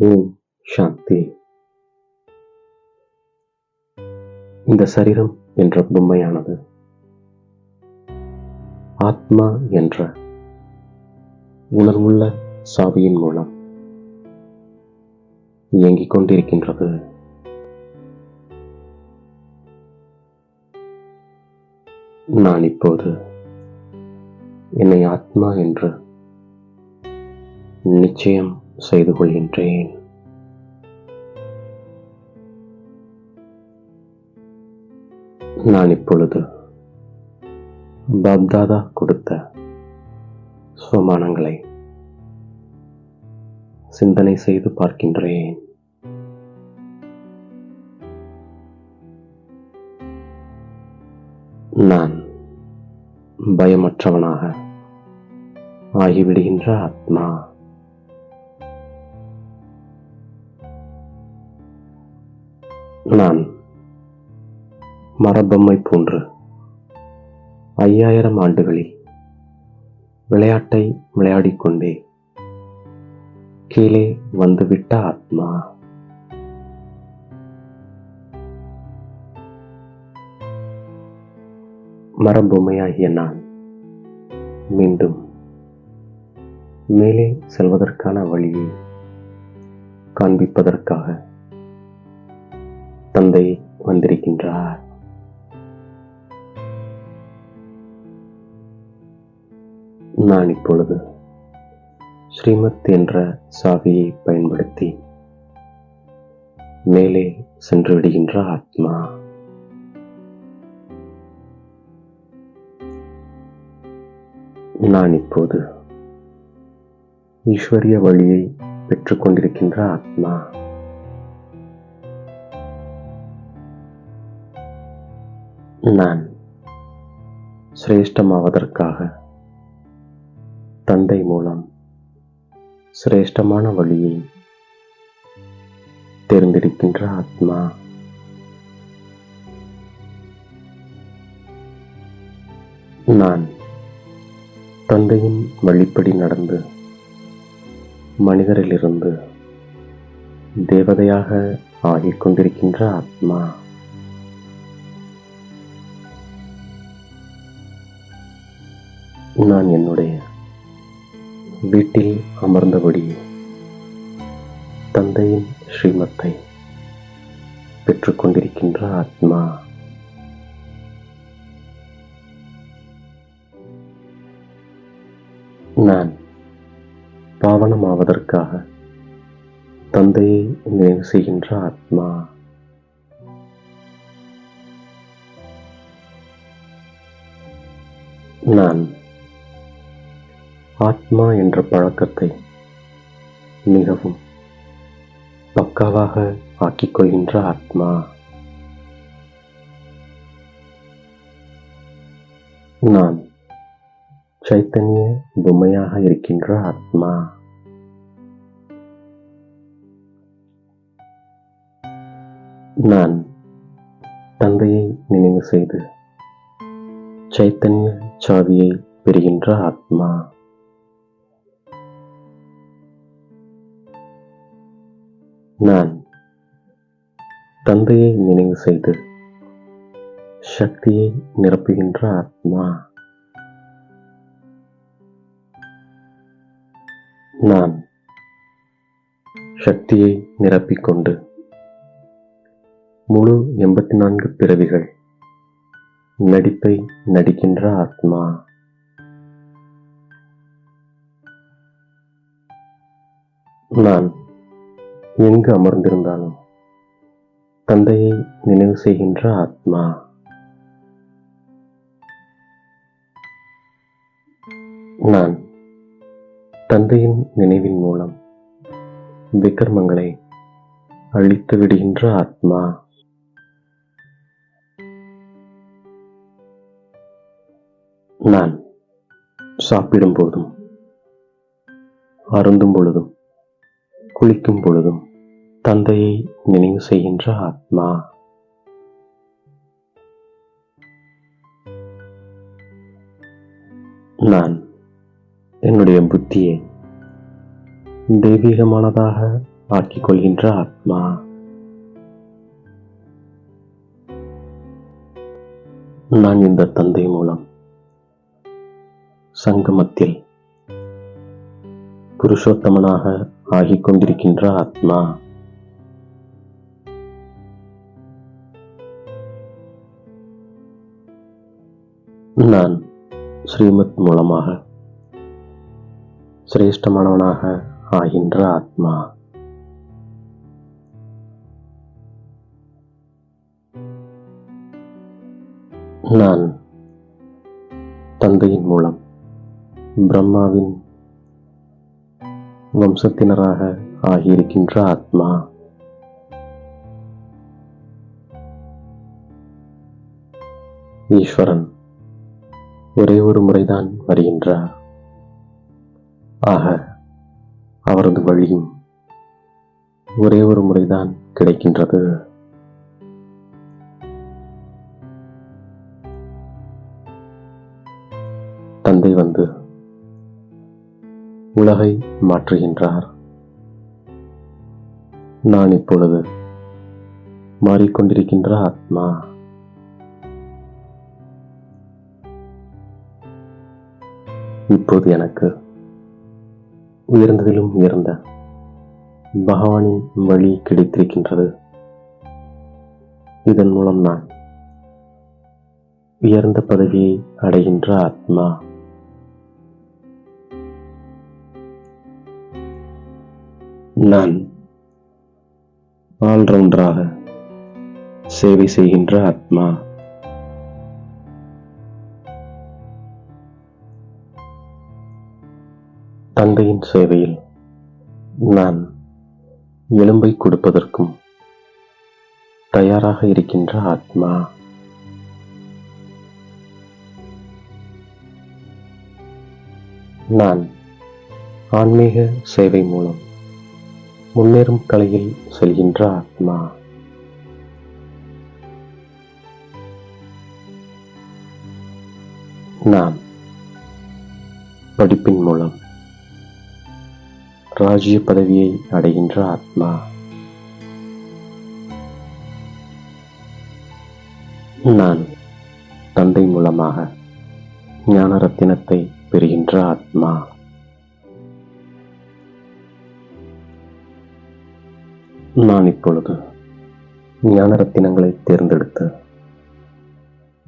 ஓம் சாந்தி. இந்த சரீரம் என்ற பொம்மையானது ஆத்மா என்ற உணர்வுள்ள சாவியின் மூலம் இயங்கிக் கொண்டிருக்கின்றது. நான் இப்போது என்னை ஆத்மா என்று நிச்சயம் செய்து கொள்கின்றேன். நான் இப்பொழுது பாப்தாதா கொடுத்த சுவமானங்களை சிந்தனை செய்து பார்க்கின்றேன். நான் பயமற்றவனாக ஆகிவிடுகின்ற ஆத்மா. நான் மரபொம்மை போன்று ஐயாயிரம் ஆண்டுகளில் விளையாட்டை விளையாடிக்கொண்டே கீழே வந்துவிட்ட ஆத்மா. மரபொம்மையாகிய நான் மீண்டும் மேலே செல்வதற்கான வழியை காண்பிப்பதற்காக தந்தை வந்திருக்கின்றார். நான் இப்பொழுது ஸ்ரீமத் என்ற சாவியை பயன்படுத்தி மேலே சென்று விடுகின்ற ஆத்மா. நான் இப்போது ஈஸ்வரிய வழியை பெற்றுக்கொண்டிருக்கின்ற ஆத்மா. நான் சிரேஷ்டமாவதற்காக தந்தை மூலம் சிரேஷ்டமான வழியை தேர்ந்தெடுக்கின்ற ஆத்மா நான் தந்தையின் வழிப்படி நடந்து மனிதரிலிருந்து தேவதையாக ஆகிக் கொண்டிருக்கின்ற ஆத்மா. நான் என்னுடைய வீட்டில் அமர்ந்தபடி தந்தையின் ஸ்ரீமத்தை பெற்றுக்கொண்டிருக்கின்ற ஆத்மா. நான் பாவனமாவதற்காக தந்தையை நினைவு செய்கின்ற ஆத்மா. நான் ஆத்மா என்ற பழக்கத்தை மிகவும் பக்காவாக ஆக்கிக் கொள்கின்ற ஆத்மா. நான் சைத்தன்ய பொம்மையாக இருக்கின்ற ஆத்மா. நான் தந்தையை நினைவு செய்து சைத்தன்ய சாவியை பெறுகின்ற ஆத்மா. நான் தந்தையை நினைவு செய்து சக்தியை நிரப்புகின்ற ஆத்மா. நான் சக்தியை நிரப்பிக்கொண்டு முழு எண்பத்தி நான்கு பிறவிகள் நடிப்பை நடிக்கின்ற ஆத்மா. நான் எங்கு அமர்ந்திருந்தாலும் தந்தையை நினைவு செய்கின்ற ஆத்மா. நான் தந்தையின் நினைவின் மூலம் விக்ரமங்களை அழித்து விடுகின்ற ஆத்மா. நான் சாப்பிடும் போதும் அருந்தும் பொழுதும் குளிக்கும் பொழுதும் தந்தையை நினைவு செய்கின்ற ஆத்மா. நான் என்னுடைய புத்தியை தெய்வீகமானதாக ஆக்கிக் கொள்கின்ற ஆத்மா. நான் இந்த தந்தை மூலம் சங்கமத்தில் புருஷோத்தமனாக ஆகிக் கொண்டிருக்கின்ற ஆத்மா. நான் ஸ்ரீமத் மூலமாக சிரேஷ்டமானவனாக ஆகின்ற ஆத்மா. நான் தந்தையின் மூலம் பிரம்மாவின் வம்சத்தினராக ஆகியிருக்கின்ற ஆத்மா. ஈஸ்வரன் ஒரே ஒரு முறைதான் வருகின்றார். ஆக அவரது வழியும் ஒரே ஒரு முறைதான் கிடைக்கின்றது. தந்தை வந்து உலகை மாற்றுகின்றார். நான் இப்பொழுது மாறிக்கொண்டிருக்கின்ற ஆத்மா இப்போது எனக்கு உயர்ந்ததிலும் உயர்ந்த பகவானின் வழி கிடைத்திருக்கின்றது. இதன் மூலம் நான் உயர்ந்த பதவியை அடைகின்ற ஆத்மா. நான் ஆல்ரவுண்டராக சேவை செய்கின்ற ஆத்மா. தந்தையின் சேவையில் நான் எலும்பை கொடுப்பதற்கும் தயாராக இருக்கின்ற ஆத்மா நான் ஆன்மீக சேவை மூலம் முன்னேறும் கலையில் செல்கின்ற ஆத்மா. நான் படிப்பின் மூலம் ராஜ்ய பதவியை அடைகின்ற ஆத்மா. நான் தந்தை மூலமாக ஞான ரத்தினத்தை பெறுகின்ற ஆத்மா. நான் இப்பொழுது ஞான ரத்தினங்களை தேர்ந்தெடுத்து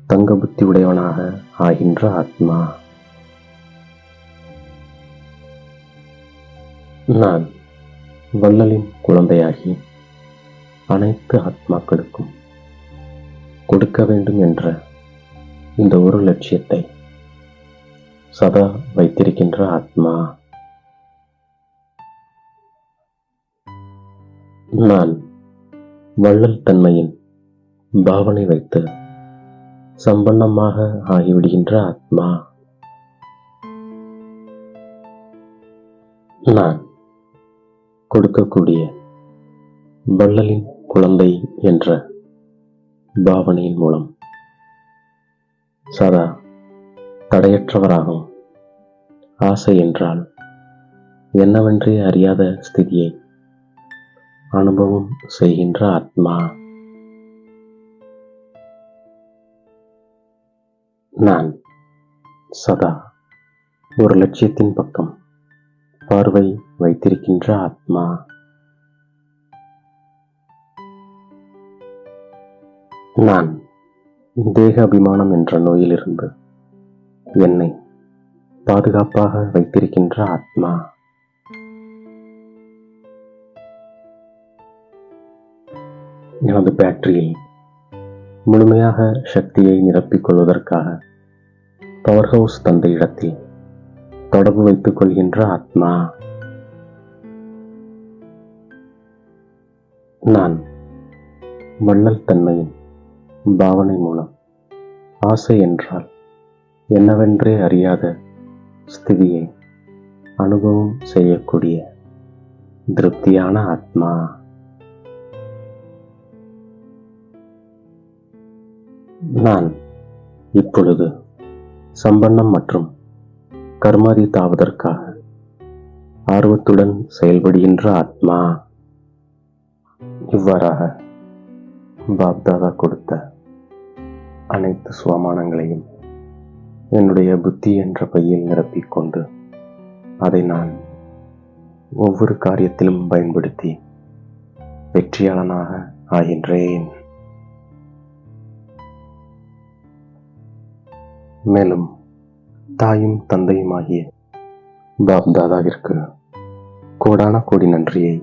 தங்க புத்தி உடையவனாக ஆகின்ற ஆத்மா. நான் வள்ளலின் குழந்தையாகி அனைத்து ஆத்மாக்களுக்கும் கொடுக்க வேண்டும் என்ற இந்த ஒரு லட்சியத்தை சதா வைத்திருக்கின்ற ஆத்மா. நான் வள்ளல் தன்மையின் பாவனை வைத்து சம்பன்னமாக ஆகிவிடுகின்ற ஆத்மா. நான் கொடுக்கக்கூடிய வள்ளலின் குழந்தை என்ற பாவனையின் மூலம். சதா தடையற்றவராகும் ஆசை என்றால் என்னவென்றே அறியாத ஸ்திதியை அனுபவம் செய்கின்ற ஆத்மா. நான் சதா ஒரு லட்சியத்தின் பக்கம் பார்வை வைத்திருக்கின்ற ஆத்மா. நான் தேக அபிமானம் என்ற நோயிலிருந்து என்னை பாதுகாப்பாக வைத்திருக்கின்ற ஆத்மா. எனது பேட்டரியில் முழுமையாக சக்தியை நிரப்பிக் கொள்வதற்காக பவர் ஹவுஸ் தந்த இடத்தில் தொடர்பு வைத்துக் கொள்கின்ற ஆத்மா. நான் வள்ளல் தன்மையின் பாவனை மூலம் ஆசை என்றால் என்னவென்றே அறியாத ஸ்திதியை அனுபவம் செய்யக்கூடிய திருப்தியான ஆத்மா. நான் இப்பொழுது சம்பன்னம் மற்றும் கர்மாதி தாவதற்காக ஆர்வத்துடன் செயல்படுகின்ற ஆத்மா இவ்வாறாக பாப்தாதா கொடுத்த அனைத்து சுவமானங்களையும் என்னுடைய புத்தி என்ற பையில் நிரப்பிக்கொண்டு அதை நான் ஒவ்வொரு காரியத்திலும் பயன்படுத்தி வெற்றியாளனாக ஆகின்றேன். மேலும் தாயும் தந்தையுமாகிய பாப்தாதாவிற்கு கோடான கோடி நன்றியை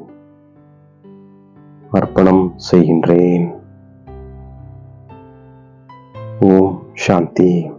அர்ப்பணம் செய்கின்றேன். ஓம் சாந்தி.